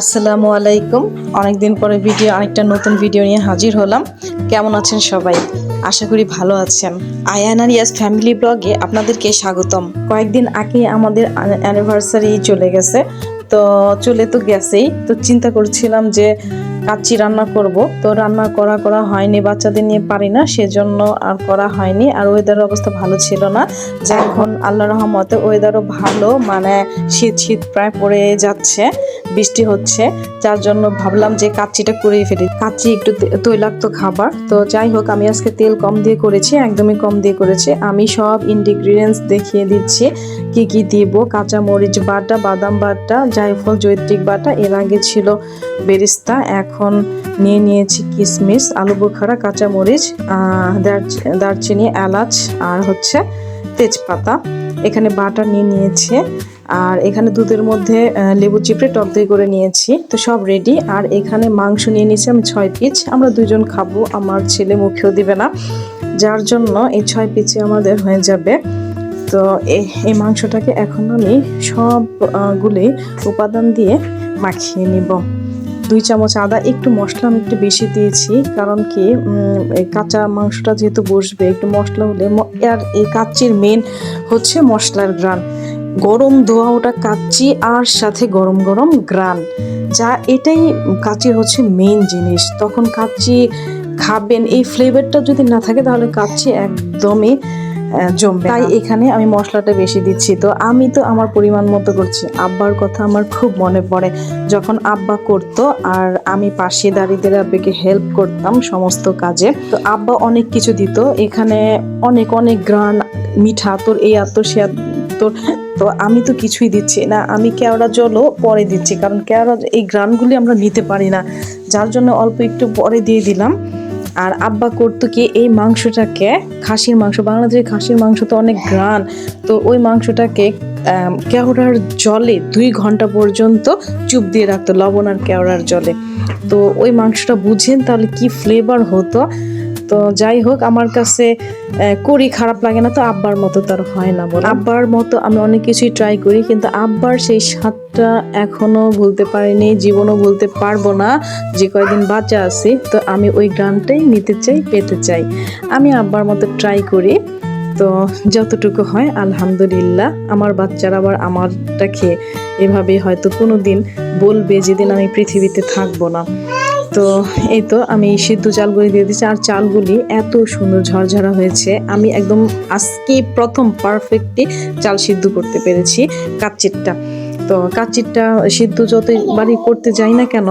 আসসালামু আলাইকুম। অনেকদিন পরে ভিডিও, আরেকটা নতুন ভিডিও নিয়ে হাজির হলাম। কেমন আছেন সবাই? আশা করি ভালো আছেন। আয়ান আর ইয়াস ফ্যামিলি ব্লগে আপনাদেরকে স্বাগতম। কয়েকদিন আগে আমাদের অ্যানিভার্সারি চলে গেছে। তো চলে তো গেছেই। তো চিন্তা করছিলাম যে কাচ্চি রান্না করব। তো রান্না করা করা হয়নি, বাচ্চাদের নিয়ে পারি না, সেজন্য আর করা হয়নি। আর ওয়েদারের অবস্থা ভালো ছিল না। যা এখন আল্লাহ রহমতে ওয়েদারও ভালো। মানে শীত শীত প্রায় পড়ে যাচ্ছে। বৃষ্টি হচ্ছে, যার জন্য ভাবলাম যে কাচ্চিটা করেই ফেলি। কাচ্চি একটু তৈলাক্ত খাবার। তো যাই হোক, আমি আজকে তেল কম দিয়ে করেছি, একদমই কম দিয়ে করেছি। আমি সব ইনগ্রিডিয়েন্টস দেখিয়ে দিচ্ছি, কি কি দিব কাঁচা মরিচ বাটা, বাদাম বাটা জায়ফল জৈত্রিক বাটা। এর আগে ছিল বেরিস্তা, এখন নিয়ে নিয়েছি কিশমিশ আলু বোখারা কাঁচা মরিচ দারচিনি, এলাচ, আর হচ্ছে তেজপাতা। এখানে বাটা নিয়ে নিয়েছে। আর এখানে দুধের মধ্যে লেবু চিপড়ে টক দই করে নিয়েছি। তো সব রেডি আর এখানে মাংস নিয়ে নিয়েছি আমি ছয় পিস আমরা দুজন খাব, আমার ছেলে মুখেও দিবে না। যার জন্য এই ছয় পিচে আমাদের হয়ে যাবে। তো এই মাংসটাকে এখন আমি সবগুলি উপাদান দিয়ে মাখিয়ে নিব। দুই চামচ আদা, একটু মশলা আমি একটু বেশি দিয়েছি। কারণ কি কাঁচা মাংসটা যেহেতু বসবে, একটু মশলা হলে আর এই কাচ্চির মেন হচ্ছে মশলার গ্রান গরম ধোয়া ওটা কাচ্চি আর সাথে গরম গরম গ্রান, যা এটাই কাচ্চির হচ্ছে মেন জিনিস। তখন কাচ্চি খাবেন, এই ফ্লেভারটা যদি না থাকে তাহলে কাচ্চি একদমই জমবে তাই এখানে আমি মশলাটা বেশি দিচ্ছি। তো আমি তো আমার পরিমাণ মতো করছি। আব্বার কথা আমার খুব মনে পড়ে। যখন আব্বা করতো আর আমি পাশে দাঁড়িয়ে আব্বাকে হেল্প করতাম সমস্ত কাজে, তো আব্বা অনেক কিছু দিত। এখানে অনেক অনেক গ্রান, মিঠা তোর এই আর তোর সে তোর তো আমি তো কিছুই দিচ্ছি না, আমি কেওড়া জলও পরে দিচ্ছি, কারণ কেওড়া এই গ্রানগুলি আমরা নিতে পারি না। যার জন্য অল্প একটু পরে দিয়ে দিলাম। আর আব্বা করতো কি এই মাংসটাকে, খাসির মাংস, বাংলাদেশের খাসির মাংস তো অনেক গ্রান, তো ওই মাংসটাকে কেওড়ার জলে দুই ঘণ্টা পর্যন্ত চুপ দিয়ে রাখতো, লবণ আর কেওড়ার জলে। তো ওই মাংসটা বুঝেন তাহলে কি ফ্লেভার হতো। তো যাই হোক, আমার কাছে করি খারাপ লাগে না তো আব্বার মতো তার হয় না বলে আব্বার মতো আমি অনেক কিছুই ট্রাই করি, কিন্তু আব্বার সেই স্বাদটা এখনও ভুলতে পারিনি, জীবনও ভুলতে পারব না। যে কয়দিন বাচ্চা আছি, তো আমি ওই গানটাই নিতে চাই, পেতে চাই। আমি আব্বার মতো ট্রাই করি, তো যতটুকু হয়, আলহামদুলিল্লাহ। আমার বাচ্চারা আবার আমারটা খেয়ে এভাবে হয়তো কোনো দিন বলবে যেদিন আমি পৃথিবীতে থাকব না। তো এই তো আমি সিদ্ধ চালগুলি দিয়ে দিচ্ছি, আর চালগুলি এত সুন্দর ঝরঝরা হয়েছে। আমি একদম আজকে প্রথম পারফেক্টলি চাল সিদ্ধ করতে পেরেছি কাচ্চিরটা তো কাচ্চিরটা সিদ্ধ যতবারই করতে যাই না কেন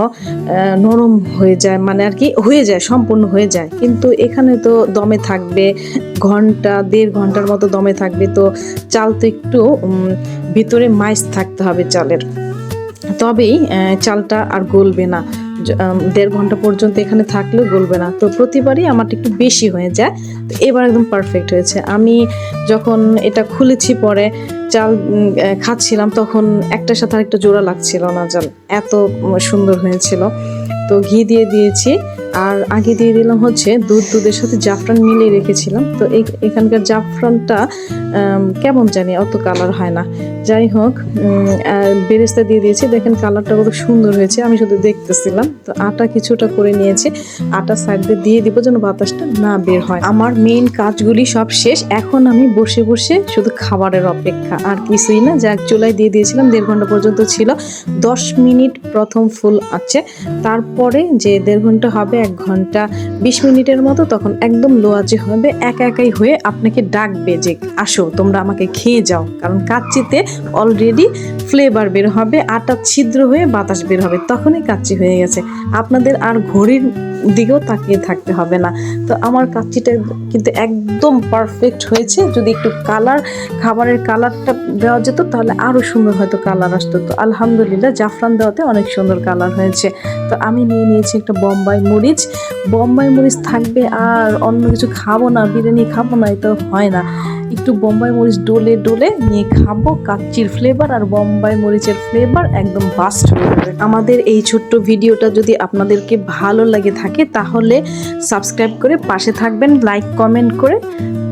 নরম হয়ে যায় মানে আর কি হয়ে যায়, সম্পূর্ণ হয়ে যায়। কিন্তু এখানে তো দমে থাকবে, ঘণ্টা, দেড় ঘণ্টার মতো দমে থাকবে। তো চাল তো একটু ভিতরে মাইস থাকতে হবে চালের। তবেই চালটা আর গলবে না। দেড় ঘণ্টা পর্যন্ত এখানে থাকলেও গলবে না। তো প্রতিবারই আমারটা একটু বেশি হয়ে যায়। তো এবার একদম পারফেক্ট হয়েছে। আমি যখন এটা খুলেছি পরে চাল খাচ্ছিলাম তখন একটার সাথে আরেকটা জোড়া লাগছিল না চাল এত সুন্দর হয়েছিল। তো ঘি দিয়ে দিয়েছি। আর আগে দিয়ে দিলাম হচ্ছে দুধ, দুধের সাথে জাফরান মিলিয়ে রেখেছিলাম। তো এখানকার জাফরানটা কেমন জানি অত কালার হয় না। যাই হোক বেরেস্তা দিয়ে দিয়েছি। দেখেন কালারটা কত সুন্দর হয়েছে, আমি শুধু দেখতেছিলাম। তো আটা কিছুটা করে নিয়েছি, আটা সাইড দিয়ে দিব যেন বাতাসটা না বের হয়। আমার মেইন কাজগুলি সব শেষ, এখন আমি বসে বসে শুধু খাবারের অপেক্ষা। আর কিছুই না, যাক, চুলায় দিয়ে দিয়েছিলাম, দেড় ঘণ্টা পর্যন্ত ছিল। দশ মিনিট প্রথম ফুল আছে, তারপরে যে দেড় ঘণ্টা হবে, এক ঘণ্টা বিশ মিনিটের মতো, তখন একদম লো আঁচে হবে, একা একাই হয়ে আপনাকে ডাকবে যে, আসো, তোমরা আমাকে খেয়ে যাও। কারণ কাচ্চিতে অলরেডি ফ্লেভার বের হবে, আটা ছিদ্র হয়ে বাতাস বের হবে, তখনই কাচ্চি হয়ে গেছে। আপনাদের আর ঘড়ির দিকেও তাকিয়ে থাকতে হবে না। তো আমার কাচ্চিটা কিন্তু একদম পারফেক্ট হয়েছে। যদি একটু কালার খাবারের কালারটা দেওয়া যেত, তাহলে আরও সুন্দর হয়তো কালার আসতো। তো আলহামদুলিল্লাহ জাফরান দেওয়াতে অনেক সুন্দর কালার হয়েছে। তো আমি নিয়ে নিয়েছি একটা বোম্বাই মরিচ। বোম্বাই মরিচ থাকবে আর অন্য কিছু খাব না, বিরিয়ানি খাব না, এটা হয় না। একটু বোম্বাই মরিচ ডোলে ডোলে নিয়ে খাব। কাচ্চির ফ্লেভার আর বোম্বাই মরিচের ফ্লেভার একদম বাস্ট হয়ে যাবে। আমাদের এই ছোট্ট ভিডিওটা যদি আপনাদেরকে ভালো লাগে থাকে তাহলে সাবস্ক্রাইব করে পাশে থাকবেন লাইক কমেন্ট করে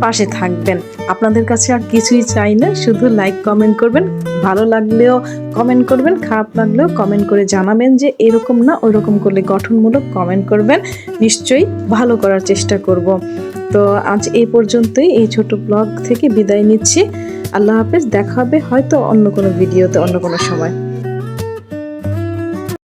পাশে থাকবেন। আপনাদের কাছে আর কিছুই চাই না, শুধু লাইক কমেন্ট করবেন। ভালো লাগলেও কমেন্ট করবেন, খারাপ লাগলেও কমেন্ট করে জানাবেন যে এরকম না ওইরকম করলে গঠনমূলক কমেন্ট করবেন। নিশ্চয়ই ভালো করার চেষ্টা করব। তো আজ এই পর্যন্তই, এই ছোট ব্লগ থেকে বিদায় নিচ্ছি। আল্লাহ হাফেজ, দেখা হবে হয়তো অন্য কোনো ভিডিওতে অন্য কোনো সময়।